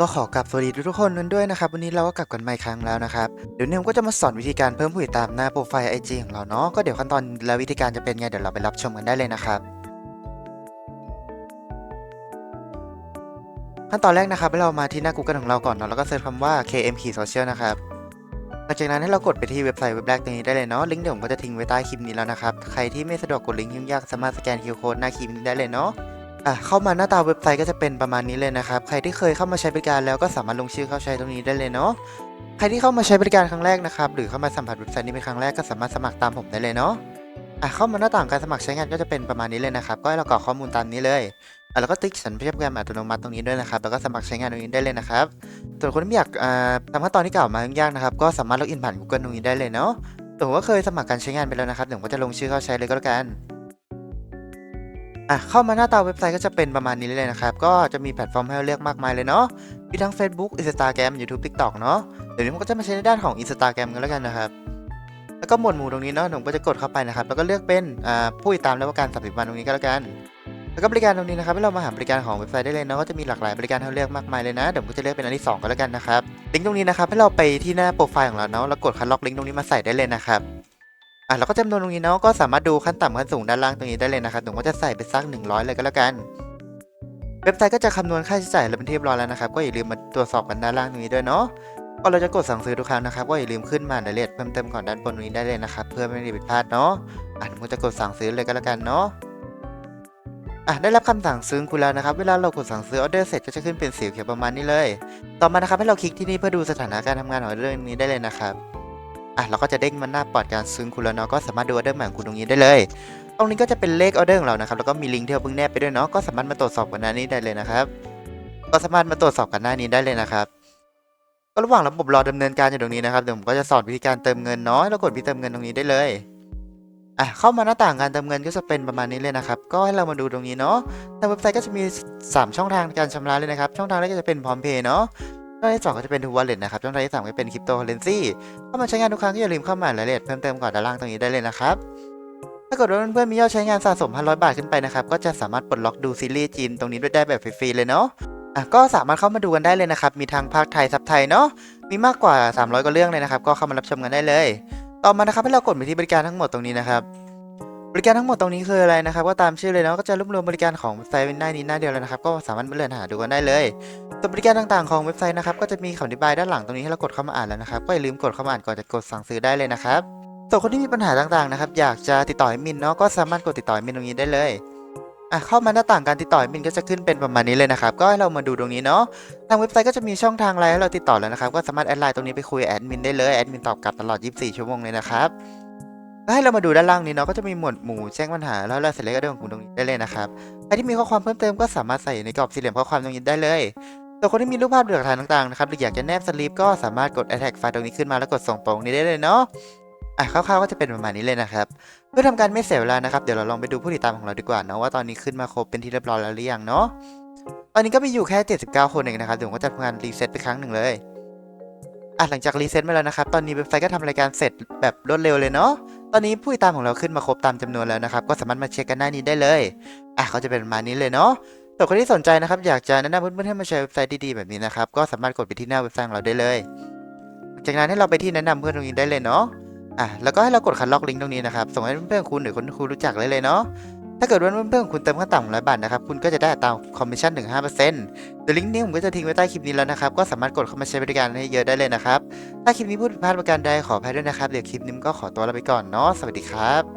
ก็ขอกลับสวัสดีทุกคนนั้นด้วยนะครับ วันนี้เราก็กลับกันมาอีกครั้งแล้วนะครับ เดี๋ยวเนมก็จะมาสอนวิธีการเพิ่มผู้ติดตามหน้าโปรไฟล์ไอจีของเราเนาะก็เดี๋ยวขั้นตอนและวิธีการจะเป็นไงเดี๋ยวเราไปรับชมกันได้เลยนะครับขั้นตอนแรกนะครับให้เรามาที่หน้า Google ของเราก่อนเนาะแล้วก็เซิร์ชคำว่า KMK Social นะครับหลังจากนั้นให้เรากดไปที่เว็บไซต์เว็บแรกตรงนี้ได้เลยเนาะลิงก์เดี๋ยวผมก็จะทิ้งไว้ใต้คลิปนี้แล้วนะครับใครที่ไม่สะดวกกดลิงก์ยุ่งยากสามารถสแกน QR Code หน้าคลิปนี้ได้เลยเนาะ อะเข้ามาหน้าตาเว็บไซต์ก็จะเป็นประมาณนี้เลยนะครับ ใครที่เคยเข้ามาใช้บริการแล้วก็สามารถลงชื่อเข้าใช้ตรงนี้ได้เลยเนาะใครที่เข้ามาใช้บริการครั้งแรกนะครับหรือเข้ามาสัมผัสเว็บไซต์นี้เป็นครั้งแรกก็สามารถสมัครตามผมได้เลยเนาะอะเข้ามาหน้าต่างการสมัครใช้งานก็จะเป็นประมาณนี้เลยนะครับก็ให้เรากรอกข้อมูลตามนี้เลยอะแล้วก็ติ๊กสัญชาตญาณอัตโนมัติตรงนี้ด้วยนะครับแล้วก็สมัครใช้งานตรงนี้ได้เลยนะครับส่วนคนที่ไม่อยากทำขั้นตอนที่กล่าวมายุ่ยากนะครับก็สามารถล็อกอินผ่าน Google ตรงนี้ได้เลยเนาะส่วนผมก็เคยสมัครการใช้งานไปแล้วนะครับเดี๋ยวผมก็จะลงชื่อเข้าใช้เลยก็แล้วกัน อะเข้ามาหน้าตาเว็บไซต์ก็จะเป็นประมาณนี้เลยนะครับ ก็จะมีแพลตฟอร์มให้เราเลือกมากมายเลยเนาะมีทั้ง Facebook Instagram YouTube TikTok เนาะเดี๋ยวนี้ผมก็จะมาใช้ในด้านของ Instagram กันแล้วกันนะครับ แล้วก็หมวดหมู่ตรงนี้เนาะผมก็จะกดเข้าไปนะครับ แล้วก็เลือกเป็นอ่าผู้ติดตามและประกัน30วันตรงนี้ก็แล้วกันแล้วก็บริการตรงนี้นะครับให้เรามาหาบริการของเว็บไซต์ได้เลยเนาะก็จะมีหลากหลายบริการให้เราเลือกมากมายเลยนะเดี๋ยวผมก็จะเลือกเป็นอันที่สองก็แล้วกันนะครับลิงก์ตรงนี้นะครับให้เราไปที่หน้าโปรไฟล์ของเราเนาะแล้วกดคัดล็อกลิงก์ตรงนี้มาใส่ได้เลยนะครับ อะเราก็จำนวนตรงนี้เนาะก็สามารถดูขั้นต่ำขั้นสูงด้านล่างตรงนี้ได้เลยนะครับผมก็จะใส่ไปสัก 100 เลยก็แล้วกัน เว็บไซต์ก็จะคำนวณค่าใช้จ่ายแล้วเป็นที่เรียบร้อยแล้วนะครับ ก็อย่าลืมมาตรวจสอบกันด้านล่างตรงนี้ด้วยเนาะก็เราจะกดสั่งซื้อทุกครั้งนะครับก็อย่าลืมขึ้นมารายละเอียดเพิ่มเติมก่อนด้านบนตรงนี้ได้เลยนะครับเพื่อไม่ให้ผิดพลาดเนาะอะผมก็จะกดสั่งซื้อเลยก็แล้วกันเนาะอะได้รับคำสั่งซื้อคุณแล้วนะครับ เวลาเรากดสั่งซื้อออเดอร์เสร็จก็จะขึ้นเป็นสีเขียวประมาณนี้เลย ต่อมานะครับให้เราคลิกที่นี่เพื่อดูสถานะการทำงานของออเดอร์นี้ได้เลยนะครับ อะเราก็จะเด้งมาหน้าปลอดการซื้อคุณแล้วเนาะก็สามารถดูออเดอร์ใหม่ของคุณตรงนี้ได้เลย ตรงนี้ก็จะเป็นเลขออเดอร์ของเรานะครับแล้วก็มีลิงก์ที่เราเพิ่งแนบไปด้วยเนาะก็สามารถมาตรวจสอบกันหน้านี้ได้เลยนะครับ ก็สามารถมาตรวจสอบกันหน้านี้ได้เลยนะครับก็ระหว่างระบบรอดำเนินการอยู่ตรงนี้นะครับเดี๋ยวผมก็จะสอนวิธีการเติมเงินเนาะแล้วกดวิธีเติมเงินตรงนี้ได้เลยอะเข้ามาหน้าต่างการเติมเงินก็จะเป็นประมาณนี้เลยนะครับ ก็ให้เรามาดูตรงนี้เนาะทางเว็บไซต์ก็จะมี 3 ช่องทางในการชำระเลยนะครับ ช่องทางแรกก็จะเป็นพร้อมเพย์เนาะ องทางที่สองก็จะเป็นทูวอลเล็ตนะครับช่องทางที่สามก็เป็นคริปโตเคอเรนซีเข้ามาใช้งานทุกครั้งก็อย่าลืมเข้ามารายละเอียดเพิ่มเติมก่อนด้านล่างตรงนี้ได้เลยนะครับถ้าเกิดว่าเพื่อนๆมียอดใช้งานสะสม1,000 บาทขึ้นไปนะครับ ก็จะสามารถปลดล็อกดูซีรีส์จีนตรงนี้ด้วยได้แบบฟรีๆเลยเนาะอะก็สามารถเข้ามาดูกันได้เลยนะครับ มีทั้งภาคไทยซับไทยเนาะ มีมากกว่า 300กว่าเรื่องเลยนะครับ ก็เข้ามารับชมกันได้เลย ต่อมานะครับให้เรากดไปที่บริการทั้งหมดตรงนี้นะครับ บริการทั้งหมดตรงนี้คืออะไรนะครับ ก็ตามชื่อเลยเนาะก็จะรวบรวมบริการของเว็บไซต์ไว้หน้านี้หน้าเดียวเลยนะครับ ก็สามารถมาเลื่อนหาดูกันได้เลยส่วนบริการต่างๆของเว็บไซต์นะครับ ก็จะมีคำอธิบายด้านหลังตรงนี้ให้เรากดเข้ามาอ่านแล้วนะครับ ก็อย่าลืมกดเข้ามาอ่านก่อนจะกดสั่งซื้อได้เลยนะครับส่วนคนที่มีปัญหาต่างๆนะครับ อยากจะติดต่อแอดมินเนาะ ก็สามารถกดติดต่อมินตรงนี้ได้เลยอะเข้ามาหน้าต่างการติดต่อมินก็จะขึ้นเป็นประมาณนี้เลยนะครับ ก็ให้เรามาดูตรงนี้เนาะ ทางเว็บไซต์ก็จะมีช่องทางไลน์ให้เราติดต่อแล้วนะครับ ก็สามารถแอดไลน์ตรงนี้ไปคุยแอดมินได้เลย แอดมินตอบกลับตลอด 24 ชั่วโมงเลยนะครับ ให้เรามาดูด้านล่างนี้เนาะก็จะมีหมวดหมู่แจ้งปัญหาแล้วเราเสร็จแล้วก็เรื่องของคุณตรงนี้ได้เลยนะครับใครที่มีข้อความเพิ่มเติมก็สามารถใส่ในกรอบสี่เหลี่ยมข้อความตรงนี้ได้เลยส่วนคนที่มีรูปภาพหรือหลักฐานต่างๆนะครับหรืออยากจะแนบสลิปก็สามารถกด attach ไฟล์ตรงนี้ขึ้นมาแล้วกดส่งตรงนี้ได้เลยเนาะอะคร่าวๆก็จะเป็นประมาณนี้เลยนะครับ เพื่อทำการไม่เสียเวลานะครับเดี๋ยวเราลองไปดูผู้ติดตามของเราดีกว่าเนาะว่าตอนนี้ขึ้นมาครบเป็นที่เรียบร้อยแล้วหรือยังเนาะตอนนี้ก็มีอยู่แค่ 79 คนเองนะครับเดี๋ยวผมก็จะทำการรีเซ็ตไปครั้งหนึ่งเลยอะหลังจากรีเซ็ตมาแล้วนะครับตอนนี้เว็บไซต์ก็ทำรายการเสร็จแบบรวดเร็วเลยเนาะ ตอนนี้ผู้ติดตามของเราขึ้นมาครบตามจำนวนแล้วนะครับ ก็สามารถมาเช็คกันหน้านี้ได้เลยอะก็จะเป็นประมาณนี้เลยเนาะส่วนคนที่สนใจนะครับอยากจะแนะนำเพื่อนๆให้มาใช้เว็บไซต์ดีๆแบบนี้นะครับก็สามารถกดไปที่หน้าเว็บไซต์ของเราได้เลย จากนั้นให้เราไปที่แนะนำเพื่อนตรงนี้ได้เลยเนาะอะแล้วก็ให้เรากดคัดล็อกลิงก์ตรงนี้นะครับส่งให้เพื่อนๆคุณหรือคนที่คุณรู้จักเลยเลยเนาะ ถ้าเกิดว่าเพื่อนๆคุณเติมขั้นต่ำของร้อยบาทนะครับ คุณก็จะได้ตราคอมมิชชั่นถึง5%เดี๋ยวลิงก์นี้ผมก็จะทิ้งไว้ใต้คลิปนี้แล้วนะครับ ก็สามารถกดเข้ามาใช้บริการให้เยอะได้เลยนะครับ ถ้าคลิปนี้พูดผิดพลาดประการใดขออภัยด้วยนะครับ เดี๋ยวคลิปนี้ก็ขอตัวลาไปก่อนเนาะ สวัสดีครับ